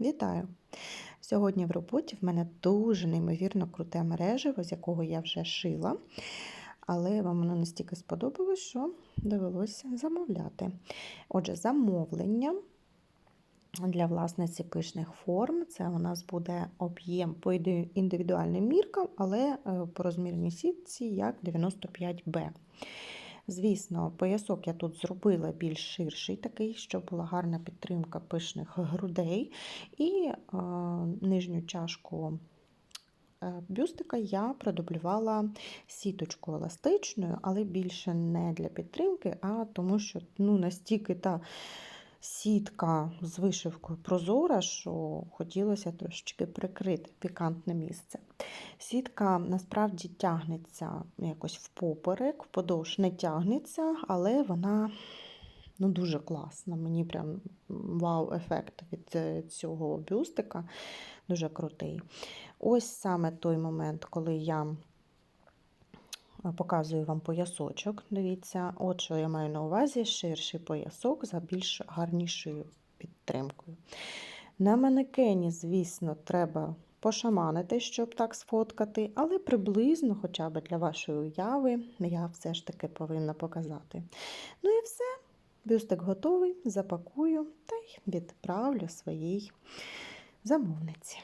Вітаю! Сьогодні в роботі в мене дуже неймовірно круте мережево, з якого я вже шила, але вам воно настільки сподобалось, що довелося замовляти. Отже, замовлення для власниці пишних форм. Це у нас буде об'єм по індивідуальним міркам, але е, по розмірній сітці як 95Б. Звісно, поясок я тут зробила більш ширший, такий, щоб була гарна підтримка пишних грудей. І е, нижню чашку е, бюстика я продублювала сіточкою еластичною, але більше не для підтримки, а тому що ну, настільки та сітка з вишивкою прозора, що хотілося трошечки прикрити пікантне місце. Сітка насправді тягнеться якось впоперек, вподовж не тягнеться, але вона ну, дуже класна. Мені прям вау-ефект від е, цього бюстика дуже крутий. Ось саме той момент, коли я е, показую вам поясочок. Дивіться, от що я маю на увазі: ширший поясок за більш гарнішою підтримкою. На манекені, звісно, треба пошаманити, щоб так сфоткати, але приблизно, хоча б для вашої уяви, я все ж таки повинна показати. Ну і все. Бюстик готовий, запакую та й відправлю своїй замовниці.